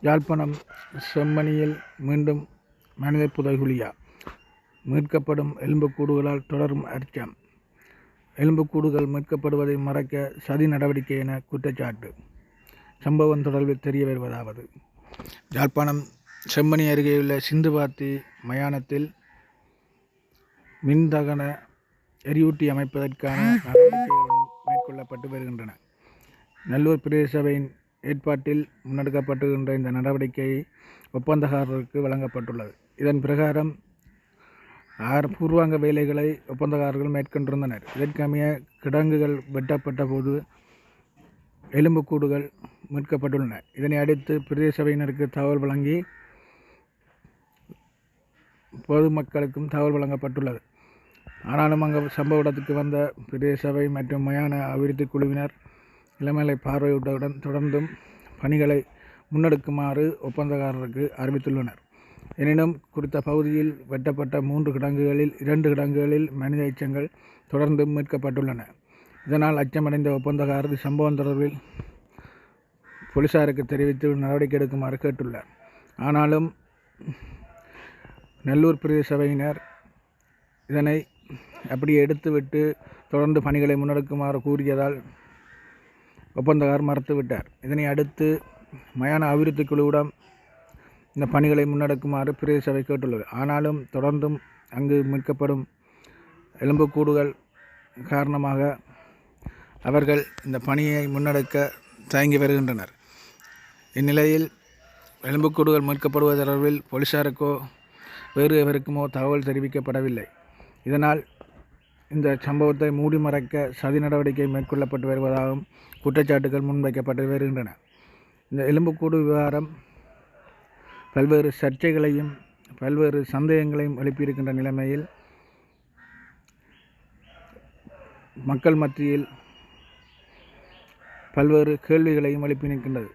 யாழ்ப்பாணம் செம்மணியில் மீண்டும் மனித புதைகுழியா? மீட்கப்படும் எலும்புக்கூடுகளால் தொடரும் அச்சம். எலும்புக்கூடுகள் மீட்கப்படுவதை மறைக்க சதி நடவடிக்கை என குற்றச்சாட்டு. சம்பவம் தொடர்பில் தெரிய வருவதாவது. யாழ்ப்பாணம் செம்மணி அருகேயுள்ள சிந்துபாத்தி மயானத்தில் மின்தகன எரியூட்டி அமைப்பதற்கான நடவடிக்கைகள் மேற்கொள்ளப்பட்டு வருகின்றன. நல்லூர் பிரதேச சபையின் ஏற்பாட்டில் முன்னெடுக்கப்பட்டுகின்ற இந்த நடவடிக்கை ஒப்பந்தக்காரருக்கு வழங்கப்பட்டுள்ளது. இதன் பிரகாரம் ஆறு பூர்வாங்க வேலைகளை ஒப்பந்தக்காரர்கள் மேற்கொண்டிருந்தனர். இதற்கமைய கிடங்குகள் வெட்டப்பட்ட போது எலும்புக்கூடுகள் மீட்கப்பட்டுள்ளன. இதனை அடுத்து பிரதேச சபையினருக்கு தகவல் வழங்கி பொதுமக்களுக்கும் தகவல் வழங்கப்பட்டுள்ளது. ஆனாலும் அங்கு சம்பவ இடத்துக்கு வந்த பிரதேச சபை மற்றும் மயான அபிவிருத்தி குழுவினர் இளமலை பார்வையிட்டவுடன் தொடர்ந்தும் பணிகளை முன்னெடுக்குமாறு ஒப்பந்தக்காரருக்கு அறிவித்துள்ளனர். எனினும் குறித்த பகுதியில் வெட்டப்பட்ட மூன்று கிடங்குகளில் இரண்டு கிடங்குகளில் மனித எச்சங்கள் தொடர்ந்து மீட்கப்பட்டுள்ளன. இதனால் அச்சமடைந்த ஒப்பந்தக்காரர் சம்பவம் தொடர்பில் போலீசாருக்கு தெரிவித்து நடவடிக்கை எடுக்குமாறு கேட்டுள்ளார். ஆனாலும் நல்லூர் பிரதேச சபையினர் இதனை அப்படியே எடுத்துவிட்டு தொடர்ந்து பணிகளை முன்னெடுக்குமாறு கூறியதால் ஒப்பந்தக்காரர் மறுத்துவிட்டார் இதனை அடுத்து மயான அபிவிருத்தி குழுவிடம் இந்த பணிகளை முன்னெடுக்குமாறு பிரதேச சபை கேட்டுள்ளது. ஆனாலும் தொடர்ந்தும் அங்கு மீட்கப்படும் எலும்புக்கூடுகள் காரணமாக அவர்கள் இந்த பணியை முன்னெடுக்க தயங்கி வருகின்றனர். இந்நிலையில் எலும்புக்கூடுகள் மீட்கப்படுவது தொடர்பில் போலீசாருக்கோ வேறு எவருக்குமோ தகவல் தெரிவிக்கப்படவில்லை. இதனால் இந்த சம்பவத்தை மூடி மறைக்க சதி நடவடிக்கை மேற்கொள்ளப்பட்டு வருவதாகவும் குற்றச்சாட்டுகள் முன்வைக்கப்பட்டு வருகின்றன. இந்த எலும்புக்கூடு விவகாரம் பல்வேறு சர்ச்சைகளையும் பல்வேறு சந்தேகங்களையும் எழுப்பியிருக்கின்ற நிலைமையில் மக்கள் மத்தியில் பல்வேறு கேள்விகளையும் எழுப்பி நிற்கின்றது.